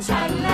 Chinese.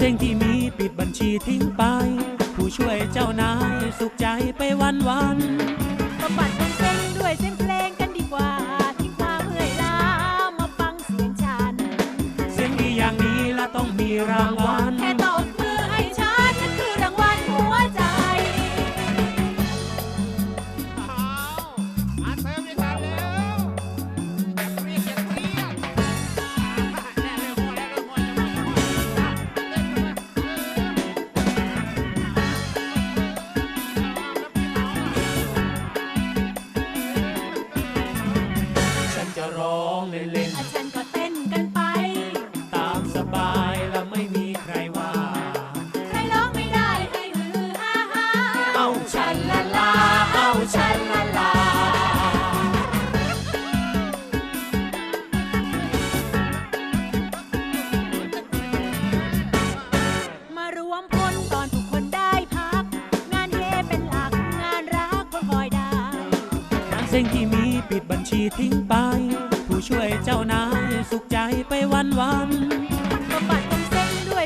เพลงที่มีปิดบัญชีทิ้งไป ผู้ช่วยเจ้านายสุขใจไปวันวันบำบัด สบายและไม่มีใครว่า ใครร้องไม่ได้ให้ฮือฮาฮาเอาฉันละลา เอาฉันละลา มารวมพลตอนทุกคนได้พัก งานเฮเป็นหลักงานรักก็คอยได้ นางเซ้งที่มีปิดบัญชีทิ้งไป ผู้ช่วยเจ้านายสุขใจไปวันวัน